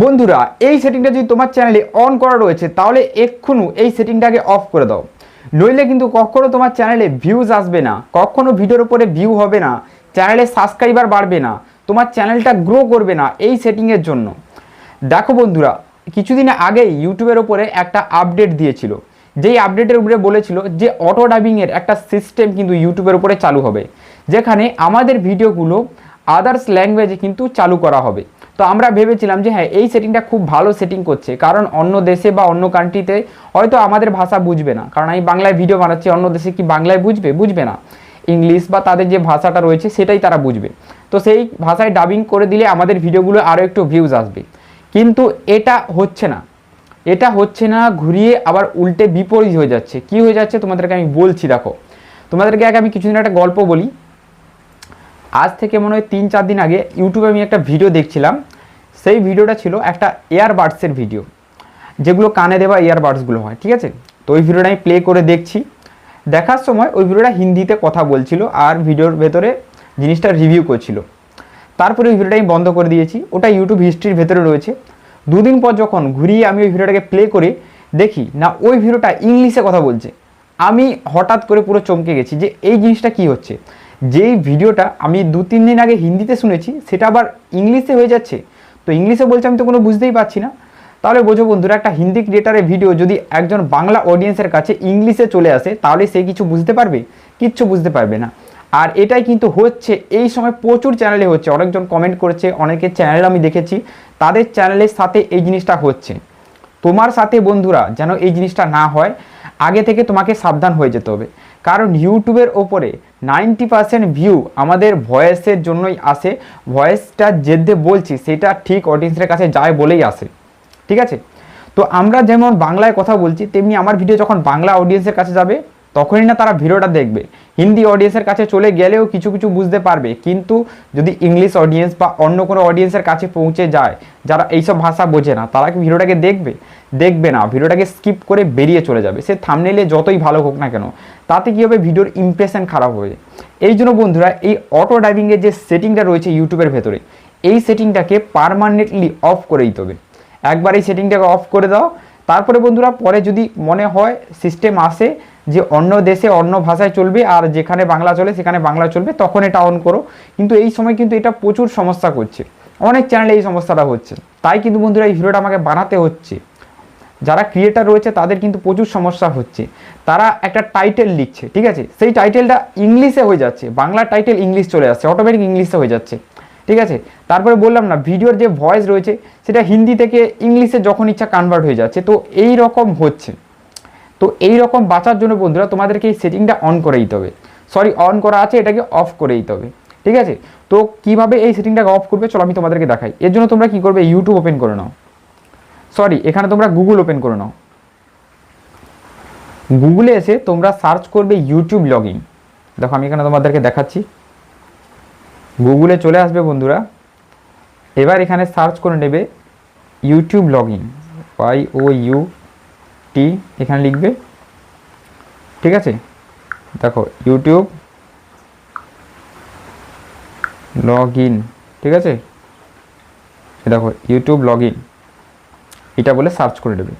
বন্ধুরা, এই সেটিংটা যদি তোমার চ্যানেলে অন করা রয়েছে, তাহলে এক্ষুনি এই সেটিংটাকে অফ করে দাও। নইলে কিন্তু কখনো তোমার চ্যানেলে ভিউজ আসবে না, কখনো ভিডিওর উপরে ভিউ হবে না চ্যানেলে সাবস্ক্রাইবার বাড়বে না, তোমার চ্যানেলটা গ্রো করবে না এই সেটিংয়ের জন্য। দেখো বন্ধুরা, কিছুদিন আগে ইউটিউবের ওপরে একটা আপডেট দিয়েছিল। যেই আপডেটের উপরে বলেছিল যে অটো ডাবিংয়ের একটা সিস্টেম কিন্তু ইউটিউবের উপরে চালু হবে। যেখানে আমাদের ভিডিওগুলো আদার্স ল্যাঙ্গুয়েজে কিন্তু চালু করা হবে। তো আমরা ভেবেছিলাম যে হ্যাঁ এই সেটিংটা খুব ভালো সেটিং করছে, কারণ অন্য দেশে বা অন্য কান্ট্রিতে হয়তো আমাদের ভাষা বুঝবে না। কারণ আমি বাংলায় ভিডিও বানাচ্ছি, অন্য দেশে কি বাংলায় বুঝবে? বুঝবে না। ইংলিশ বা তাদের যে ভাষাটা রয়েছে, সেটাই তারা বুঝবে। তো সেই ভাষায় ডাবিং করে দিলে আমাদের ভিডিওগুলো আরও একটু ভিউজ আসবে। কিন্তু এটা হচ্ছে না। এটা হচ্ছে না, ঘুরিয়ে আবার উল্টে বিপরীত হয়ে যাচ্ছে। কি হয়ে যাচ্ছে? তোমাদেরকে আমি বলছি, দেখো। তোমাদেরকে আগে আমি কিছুদিন একটা গল্প বলি। আজ থেকে মনে হয় তিন চার দিন আগে ইউটিউবে আমি একটা ভিডিও দেখছিলাম। সেই ভিডিওটা ছিল একটা এয়ারবাডসের ভিডিও, যেগুলো কানে দেওয়া ইয়ারবাডসগুলো হয়, ঠিক আছে? তো ওই ভিডিওটা আমি প্লে করে দেখছি। দেখার সময় ওই ভিডিওটা হিন্দিতে কথা বলছিল আর ভিডিওর ভেতরে জিনিসটা রিভিউ করছিল। তারপরে ওই ভিডিওটা আমি বন্ধ করে দিয়েছি। ওটা ইউটিউব হিস্ট্রির ভেতরে রয়েছে। দুদিন পর যখন ঘুরিয়ে আমি ওই ভিডিওটাকে প্লে করে দেখি, না, ওই ভিডিওটা ইংলিশে কথা বলছে। আমি হঠাৎ করে পুরো চমকে গেছি যে এই জিনিসটা কি হচ্ছে? যেই ভিডিওটা আমি দু, তিন দিন আগে হিন্দিতে শুনেছি, সেটা আবার ইংলিশে হয়ে যাচ্ছে। তো ইংলিশে বলছে আমি তো কোনো বুঝতেই পারছি না। তাহলে বোঝো বন্ধুরা, একটা হিন্দি ক্রিয়েটারের ভিডিও যদি একজন বাংলা অডিয়েন্সের কাছে ইংলিশে চলে আসে, তাহলে সে কিছু বুঝতে পারবে? কিচ্ছু বুঝতে পারবে না। আর এটাই কিন্তু হচ্ছে, এই সময় প্রচুর চ্যানেলে হচ্ছে। অনেকজন কমেন্ট করেছে, অনেকের চ্যানেল আমি দেখেছি। তাদের চ্যানেলের সাথে এই জিনিসটা হচ্ছে। তোমার সাথে বন্ধুরা, যেন এই জিনিসটা না হয়, আগে থেকে তোমাকে সাবধান হয়ে যেতে হবে। কারণ ইউটিউবের ওপরে নাইনটি পার্সেন্ট ভিউ আমাদের ভয়েসের জন্যই আসে। ভয়েসটা যেদে বলছি, সেটা ঠিক অডিয়েন্সের কাছে যায় বলেই আসে। ঠিক আছে? তো আমরা যেমন বাংলায় কথা বলছি, তেমনি আমার ভিডিও যখন বাংলা অডিয়েন্সের কাছে যাবে, তখনই না তারা ভিডিওটা দেখবে। হিন্দি অডিয়েন্সের কাছে চলে গেলেও কিছু কিছু বুঝতে পারবে। কিন্তু যদি ইংলিশ অডিয়েন্স বা অন্য কোনো অডিয়েন্সের কাছে পৌঁছে যায়, যারা এইসব ভাষা বোঝে না, তারা কি ভিডিওটাকে দেখবে? দেখবে না। ভিডিওটাকে স্কিপ করে বেরিয়ে চলে যাবে। সে থামনেলে যতই ভালো হোক না কেন, তাতে কী হবে? ভিডিওর ইমপ্রেশন খারাপ হবে। এই জন্য বন্ধুরা, এই অটো ড্রাইভিংয়ের যে সেটিংটা রয়েছে ইউটিউবের ভেতরে, এই সেটিংটাকে পারমানেন্টলি অফ করে দিতে হবে। একবার এই সেটিংটাকে অফ করে দাও। তারপরে বন্ধুরা, পরে যদি মনে হয় সিস্টেম আসে যে অন্য দেশে অন্য ভাষায় চলবে আর যেখানে বাংলা চলে, সেখানে বাংলা চলবে, তখন এটা অন করো। কিন্তু এই সময় কিন্তু এটা প্রচুর সমস্যা করছে। অনেক চ্যানেলে এই সমস্যাটা হচ্ছে। তাই কিন্তু বন্ধুরা, এই ভিডিওটা আমাকে বানাতে হচ্ছে। যারা ক্রিয়েটার রয়েছে, তাদের কিন্তু প্রচুর সমস্যা হচ্ছে। তারা একটা টাইটেল লিখছে, ঠিক আছে? সেই টাইটেলটা ইংলিশে হয়ে যাচ্ছে। বাংলা টাইটেল ইংলিশ চলে আসছে অটোমেটিক ইংলিশে হয়ে যাচ্ছে। ঠিক আছে? তারপরে বললাম না, ভিডিওর যে ভয়েস রয়েছে, সেটা হিন্দি থেকে ইংলিশে যখন ইচ্ছা কনভার্ট হয়ে যাচ্ছে। তো এই রকম হচ্ছে। তো এই রকম বাঁচার জন্য বন্ধুরা তোমাদেরকে এই সেটিংটা অন করে দিতে হবে। সরি অন করা আছে, এটাকে অফ করে দিতে হবে। ঠিক আছে? তো কীভাবে এই সেটিংটাকে অফ করবে চলো আমি তোমাদেরকে দেখাই। এর জন্য তোমরা কি করবে? ইউটিউব ওপেন করে নাও। সরি এখানে তোমরা গুগল ওপেন করে নাও। গুগলে এসে তোমরা সার্চ করবে ইউটিউব লগ দেখো, আমি এখানে তোমাদেরকে দেখাচ্ছি। গুগলে চলে আসবে বন্ধুরা। এবার এখানে সার্চ করে নেবে YouTube log in Y O U T এখানে লিখবে। ঠিক আছে? দেখো ইউটিউব লগ ইন ঠিক আছে? দেখো ইউটিউব লগ ইন এটা বলে সার্চ করে নেবে।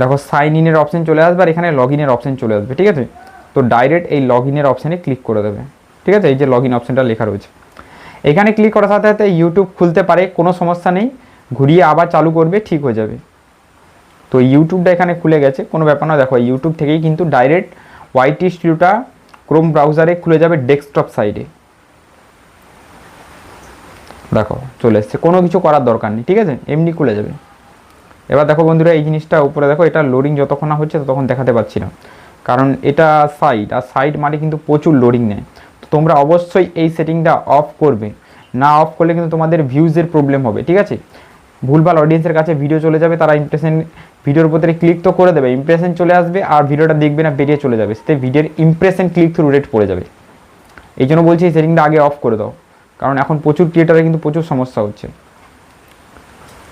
দেখো সাইন ইনের অপশন চলে আসবে আর এখানে লগ ইনের অপশন চলে আসবে, ঠিক আছে? তো ডাইরেক্ট এই লগ ইনের অপশানে ক্লিক করে দেবে। ঠিক আছে? এই যে লগ ইন অপশানটা লেখা রয়েছে। এখানে ক্লিক করার সাথে সাথে ইউটিউব খুলতে পারে, কোনো সমস্যা নেই। ঘুরিয়ে আবার চালু করবে, ঠিক হয়ে যাবে। তো ইউটিউবটা এখানে খুলে গেছে, কোনো ব্যাপার না দেখো ইউটিউব থেকেই কিন্তু ডাইরেক্ট ওয়াইটি স্টুডিওটা ক্রোম ব্রাউজারে খুলে যাবে ডেস্কটপ সাইডে দেখো, চলে এসছে। কোনো কিছু করার দরকার নেই, ঠিক আছে? এমনি খুলে যাবে। এবার দেখো বন্ধুরা, এই জিনিসটা উপরে দেখো, এটা লোডিং যতক্ষণ না হচ্ছে ততক্ষণ দেখাতে পাচ্ছি না। কারণ এটা সাইড আর সাইড মানে কিন্তু প্রচুর লোডিং নেয়। তো তোমরা অবশ্যই এই সেটিংটা অফ করবে। না অফ করলে কিন্তু তোমাদের ভিউজের প্রবলেম হবে, ঠিক আছে? ভুলভাল অডিয়েন্সের কাছে ভিডিও চলে যাবে, তারা ইমপ্রেশন ভিডিওর উপরে ক্লিক তো করে দেবে ইমপ্রেশন চলে আসবে আর ভিডিওটা দেখবে না, বেরিয়ে চলে যাবে। সেটা ভিডিওর ইমপ্রেশন ক্লিক থ্রু রেট পড়ে যাবে। এই জন্য বলছি এই সেটিংটা আগে অফ করে দাও। কারণ এখন প্রচুর ক্রিয়েটারে কিন্তু প্রচুর সমস্যা হচ্ছে।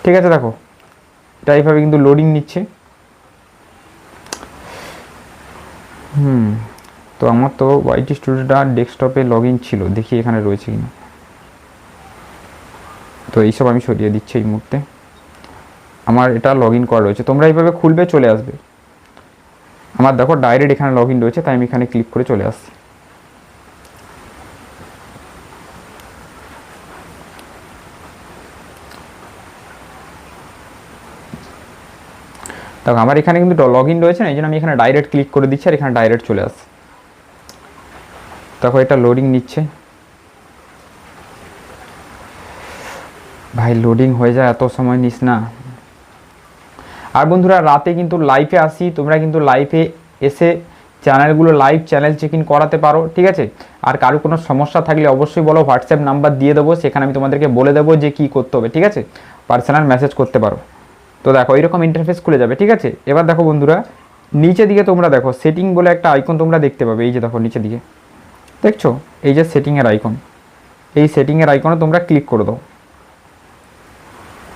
ঠিক আছে, দেখো। এটা এইভাবে কিন্তু লোডিং নিচ্ছে। হুম, তো আমার তো ওয়াইটি স্টুডিওটা ডেস্কটপে লগ ইন ছিল। দেখি এখানে রয়েছে কিনা। তো এইসব আমি সরিয়ে দিচ্ছি এই মুহূর্তে। আমার এটা লগ ইন করা রয়েছে। তোমরা এইভাবে খুলবে, চলে আসবে। আমার দেখো ডাইরেক্ট এখানে লগ ইন রয়েছে, তাই আমি এখানে ক্লিক করে চলে আসছি। দেখো, আমার এখানে কিন্তু লগ ইন রয়েছে না, এই জন্য আমি এখানে ডাইরেক্ট ক্লিক করে দিচ্ছি আর এখানে ডাইরেক্ট চলে আসছে। দেখো, এটা লোডিং নিচ্ছে। ভাই লোডিং হয়ে যায়, এত সময় নিস না। আর বন্ধুরা, রাতে কিন্তু লাইভে আসি। তোমরা কিন্তু লাইভে এসে চ্যানেলগুলো লাইভ চ্যানেল চেক ইন করাতে পারো, ঠিক আছে? আর কারও কোনো সমস্যা থাকলে অবশ্যই বলো হোয়াটসঅ্যাপ নাম্বার দিয়ে দেবো, সেখানে আমি তোমাদেরকে বলে দেবো যে কী করতে হবে, ঠিক আছে? পার্সোনাল মেসেজ করতে পারো। তো দেখো এইরকম ইন্টারফেস খুলে যাবে, ঠিক আছে? এবার দেখো বন্ধুরা, নিচে দিকে তোমরা দেখো সেটিং বলে একটা আইকন তোমরা দেখতে পাবে, এই যে দেখো নিচে দিকে। দেখছ? এই যে সেটিংয়ের আইকন এই সেটিংয়ের আইকনে তোমরা ক্লিক করে দাও।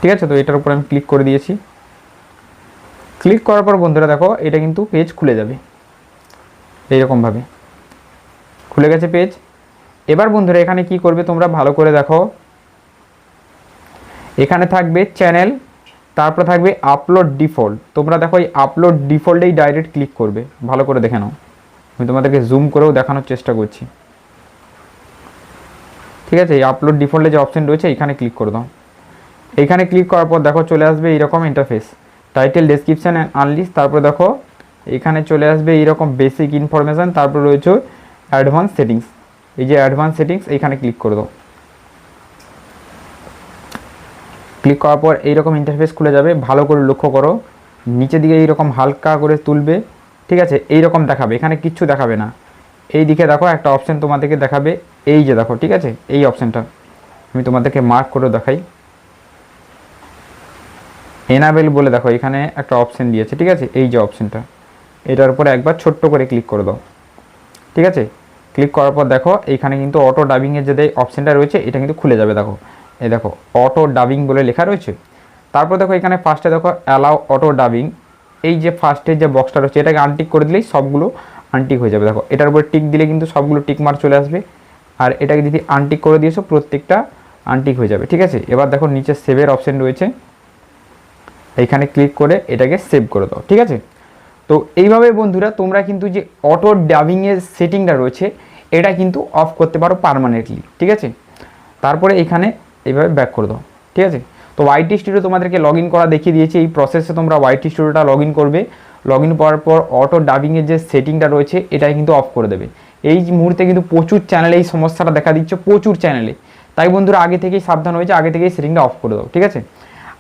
ঠিক আছে? তো এটার উপর আমি ক্লিক করে দিয়েছি। ক্লিক করার পর বন্ধুরা দেখো, এটা কিন্তু পেজ খুলে যাবে। এইরকমভাবে। খুলে গেছে পেজ এবার বন্ধুরা এখানে কি করবে তোমরা ভালো করে দেখো। এখানে থাকবে চ্যানেল তারপরে থাকবে আপলোড ডিফল্ট তোমরা দেখো এই আপলোড ডিফল্টেই ডাইরেক্ট ক্লিক করবে। ভালো করে দেখে নাও। আমি তোমাদেরকে জুম করেও দেখানোর চেষ্টা করছি। ঠিক আছে, এই আপলোড ডিফল্টে যে অপশন রয়েছে, এখানে ক্লিক করে দাও। এইখানে ক্লিক করার পর দেখো চলে আসবে এইরকম interface title description and unlist তারপরে দেখো, এখানে চলে আসবে এইরকম বেসিক ইনফরমেশান তারপরে রয়েছে অ্যাডভান্স সেটিংস এই যে অ্যাডভান্স সেটিংস এইখানে ক্লিক করে দাও। ক্লিক করার পর এইরকম ইন্টারফেস খুলে যাবে, ভালো করে লক্ষ্য করো। নিচের দিকে এইরকম হালকা করে তুলবে, ঠিক আছে? এইরকম দেখাবে, এখানে কিচ্ছু দেখাবে না। এই দিকে দেখো, একটা অপশান তোমাদেরকে দেখাবে, এই যে দেখো, ঠিক আছে? এই অপশানটা আমি তোমাদেরকে মার্ক করে দেখাই। এনাবেল বলে দেখো, এখানে একটা অপশান দিয়েছে, ঠিক আছে? এই যে অপশানটা এটার উপরে একবার ছোট্ট করে ক্লিক করে দাও। ঠিক আছে? ক্লিক করার পর দেখো, এখানে কিন্তু অটো ডাবিংয়ের যে অপশানটা রয়েছে, এটা কিন্তু খুলে যাবে, দেখো। এই দেখো অটো ডাবিং বলে লেখা রয়েছে। তারপর দেখো, এখানে ফার্স্টে দেখো অ্যালাউ অটো ডাবিং এই যে ফার্স্টের যে বক্সটা রয়েছে, এটাকে আনটিক করে দিলেই সবগুলো আনটিক হয়ে যাবে, দেখো। এটার উপরে টিক দিলে কিন্তু সবগুলো টিক মার চলে আসবে। আর এটাকে যদি আনটিক করে দিয়েছ, প্রত্যেকটা আনটিক হয়ে যাবে, ঠিক আছে? এবার দেখো, নিচে সেভের অপশান রয়েছে। এইখানে ক্লিক করে এটাকে সেভ করে দাও, ঠিক আছে? তো এইভাবে বন্ধুরা তোমরা কিন্তু যে অটো ডাবিংয়ের সেটিংটা রয়েছে, এটা কিন্তু অফ করতে পারো পারমানেন্টলি ঠিক আছে? তারপরে এখানে এইভাবে ব্যাক করে দাও, ঠিক আছে? তো ওয়াইটি স্টুডিও তোমাদেরকে লগ করা দেখিয়ে দিয়েছি, এই প্রসেসে তোমরা ওয়াইটি স্টুডিওটা লগ করবে। লগ ইন করার পর অটো ডাবিংয়ের যে সেটিংটা রয়েছে এটা কিন্তু অফ করে দেবে। এই মুহূর্তে কিন্তু প্রচুর চ্যানেলে এই সমস্যাটা দেখা দিচ্ছে, প্রচুর চ্যানেলে তাই বন্ধুরা আগে থেকেই সাবধান হয়েছে আগে থেকেই সেটিংটা অফ করে দাও, ঠিক আছে?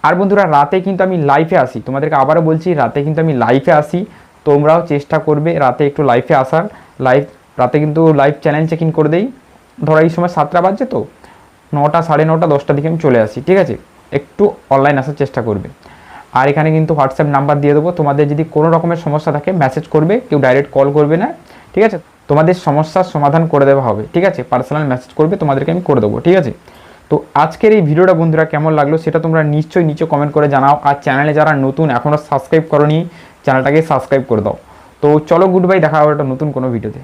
আর বন্ধুরা, রাতে কিন্তু আমি লাইফে আসি তোমাদেরকে আবারও বলছি, রাতে কিন্তু আমি লাইফে আসি তোমরাও চেষ্টা করবে রাতে একটু লাইফে আসার। লাইভ রাতে কিন্তু লাইভ চ্যানেল চেক ইন করে দেই। ধরো, এই সময় সাতটা বাজছে তো, নটা, সাড়ে নটা, দশটার দিকে আমি চলে আসি, ঠিক আছে? একটু অনলাইন আসার চেষ্টা করবে। আর এখানে কিন্তু হোয়াটসঅ্যাপ নাম্বার দিয়ে দেবো। তোমাদের যদি কোনো রকমের সমস্যা থাকে মেসেজ করবে, কেউ ডাইরেক্ট কল করবে না, ঠিক আছে? তোমাদের সমস্যার সমাধান করে দেওয়া হবে, ঠিক আছে? পার্সোনাল মেসেজ করবে, তোমাদেরকে আমি করে দেবো, ঠিক আছে? তো আজকের এই ভিডিওটা বন্ধুরা কেমন লাগল সেটা তোমরা নিশ্চয়ই নিচে কমেন্ট করে জানাও। আর চ্যানেলে যারা নতুন এখনও সাবস্ক্রাইব করনি চ্যানেলটাকে সাবস্ক্রাইব করে দাও। তো চলো গুড বাই দেখা হবে একটা নতুন কোনো ভিডিওতে